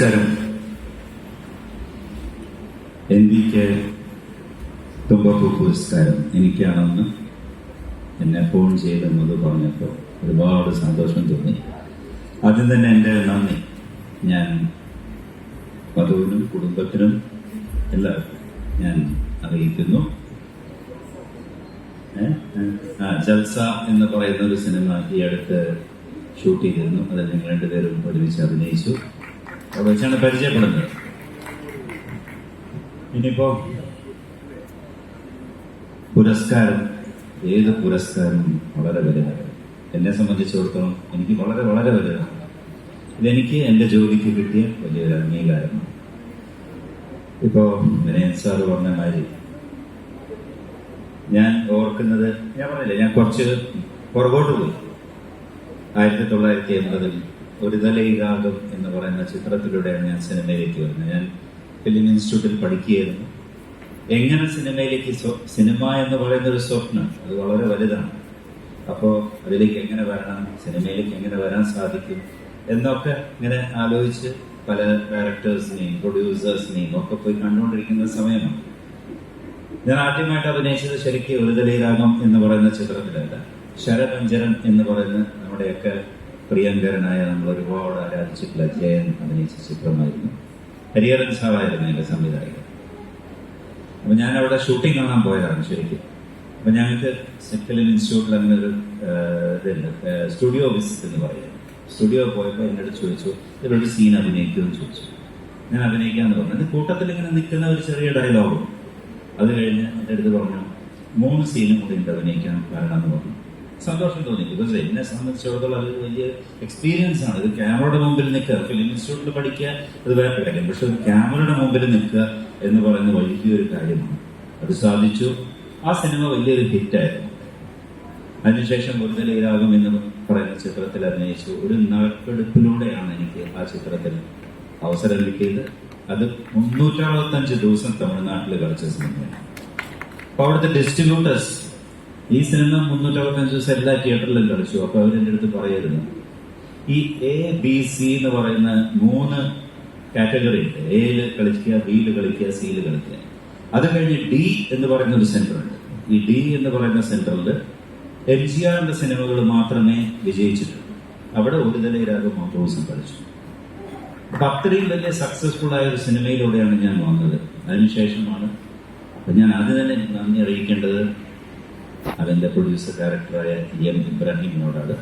നമസ്കാരം. N V K തുമ്പപ്പൂ പുരസ്കാരം എനിക്കാണെന്ന് എന്നെ ഫോൺ ചെയ്തെന്നത് പറഞ്ഞപ്പോൾ ഒരുപാട് സന്തോഷം തോന്നി. ആദ്യം തന്നെ എന്റെ നന്ദി. ഞാൻ വധുവിനും കുടുംബത്തിനും എല്ലാവർക്കും ഞാൻ അറിയിക്കുന്നു. ജൽസ എന്ന് പറയുന്ന ഒരു സിനിമ ഈ അടുത്ത് ഷൂട്ട് ചെയ്തിരുന്നു. അതിൽ നിങ്ങൾ രണ്ടുപേരും ഒരുമിച്ച് അഭിനയിച്ചു. വെച്ചാണ് പരിചയപ്പെടുന്നത്? ഇനിയിപ്പോ പുരസ്കാരം ഏത് പുരസ്കാരം വളരെ വലുതാണ്? എന്നെ സംബന്ധിച്ചിടത്തോളം എനിക്ക് വളരെ വളരെ വലുതാണ്. ഇതെനിക്ക് എന്റെ ജോലിക്ക് കിട്ടിയ വലിയൊരു അംഗീകാരമാണ്. ഇപ്പോ വിനയൻ സാർ പറഞ്ഞ മാതിരി ഞാൻ ഓർക്കുന്നത് ഞാൻ പറഞ്ഞില്ലേ ഞാൻ കുറച്ച് പുറകോട്ട് പോയി. ആയിരത്തി തൊള്ളായിരത്തി എൺപതിൽ ഒരു തലയിരാഗം എന്ന് പറയുന്ന ചിത്രത്തിലൂടെയാണ് ഞാൻ സിനിമയിലേക്ക് വരുന്നത്. ഞാൻ ഫിലിം ഇൻസ്റ്റിറ്റ്യൂട്ടിൽ പഠിക്കുകയായിരുന്നു. എങ്ങനെ സിനിമയിലേക്ക് സിനിമ എന്ന് പറയുന്ന ഒരു സ്വപ്നം അത് വളരെ വലുതാണ്. അപ്പോൾ അതിലേക്ക് എങ്ങനെ വരണം സിനിമയിലേക്ക് എങ്ങനെ വരാൻ സാധിക്കും എന്നൊക്കെ ഇങ്ങനെ ആലോചിച്ച് പല ഡയറക്ടേഴ്സിനെയും പ്രൊഡ്യൂസേഴ്സിനെയും ഒക്കെ പോയി കണ്ടുകൊണ്ടിരിക്കുന്ന സമയമാണ്. ഞാൻ ആദ്യമായിട്ട് അഭിനയിച്ചത് ശരിക്കും ഒരുതലയിരാഗം എന്ന് പറയുന്ന ചിത്രത്തിലല്ല. ശരപഞ്ചരൻ എന്ന് പറയുന്ന നമ്മുടെയൊക്കെ പ്രിയങ്കരനായ നമ്മൾ ഒരുപാട് ആരാധിച്ചിട്ടുള്ള ജയൻ അഭിനയിച്ച ചിത്രമായിരുന്നു. ഹരിഹരൻ സാറായിരുന്നു എന്റെ സംവിധായകൻ. അപ്പൊ ഞാൻ അവിടെ ഷൂട്ടിംഗ് കാണാൻ പോയതാണ് ശരിക്കും. അപ്പൊ ഞങ്ങൾക്ക് ഫിലിം ഇൻസ്റ്റിറ്റ്യൂട്ടിൽ അങ്ങനെ ഒരു ഇതുണ്ട്. സ്റ്റുഡിയോ വിസിറ്റ് എന്ന് പറയുന്നത്. സ്റ്റുഡിയോ പോയപ്പോൾ എന്നോട് ചോദിച്ചു ഇതിലൊരു സീൻ അഭിനയിക്കുമെന്ന് ചോദിച്ചു. ഞാൻ അഭിനയിക്കാന്ന് പറഞ്ഞു. എന്റെ കൂട്ടത്തിൽ ഇങ്ങനെ നിൽക്കുന്ന ഒരു ചെറിയ ഡയലോഗും അത് കഴിഞ്ഞ് എന്റെ അടുത്ത് പറഞ്ഞു മൂന്ന് സീനും കൂടി ഉണ്ട് അഭിനയിക്കാൻ വരണമെന്ന് പറഞ്ഞു. സന്തോഷം തോന്നി ബിക്കോസ് എന്നെ സംബന്ധിച്ചിടത്തോളം അത് വലിയ എക്സ്പീരിയൻസ് ആണ്. ഇത് ക്യാമറയുടെ മുമ്പിൽ നിൽക്കുക ഫിലിം ഇൻസ്റ്റിറ്റ്യൂട്ടിൽ പഠിക്കുക അത് വേറെ കാര്യം. പക്ഷെ ഒരു ക്യാമറയുടെ മുമ്പിൽ നിൽക്കുക എന്ന് പറയുന്ന വലിയൊരു കാര്യമാണ്. അത് സാധിച്ചു. ആ സിനിമ വലിയൊരു ഹിറ്റായിരുന്നു അതിനുശേഷം മുരുതലയിലാകും എന്ന് പറയുന്ന ചിത്രത്തിൽ അഭിനയിച്ചു. ഒരു നറുക്കെടുപ്പിലൂടെയാണ് എനിക്ക് ആ ചിത്രത്തിൽ അവസരം കിട്ടിയത് അത് മുന്നൂറ്ററുപത്തഞ്ച് ദിവസം തമിഴ്നാട്ടിൽ കളിച്ച സിനിമയാണ്. അപ്പൊ അവിടുത്തെ ഡിസ്ട്രിബ്യൂട്ടേഴ്സ് ഈ സിനിമ മുന്നൂറ്ററുപത്തഞ്ച് ദിവസം എല്ലാ തിയേറ്ററിലും കളിച്ചു അപ്പൊ അവരെന്റെ അടുത്ത് പറയായിരുന്നു ഈ എ ബി സി എന്ന് പറയുന്ന മൂന്ന് കാറ്റഗറി ഉണ്ട്. എയിൽ കളിക്കുക ബിയിൽ കളിക്കുക സിയിൽ കളിക്കുക. അത് കഴിഞ്ഞ് ഡി എന്ന് പറയുന്ന ഒരു സെന്റർ ഉണ്ട്. ഈ ഡി എന്ന് പറയുന്ന സെന്ററിൽ എം ജി ആറിന്റെ സിനിമകൾ മാത്രമേ വിജയിച്ചിട്ടുള്ളൂ. അവിടെ ഒരു തലയിലാകെ മാത്രം ദിവസം കളിച്ചു അപ്പൊ അത്രയും വലിയ സക്സസ്ഫുൾ ആയ ഒരു സിനിമയിലൂടെയാണ് ഞാൻ വന്നത്. അതിനുശേഷമാണ് ഞാൻ അത് തന്നെ നന്ദി അറിയിക്കേണ്ടത് അതിന്റെ പ്രൊഡ്യൂസർ ഡയറക്ടറായ എം ഇബ്രാഹിമിനോടാണ്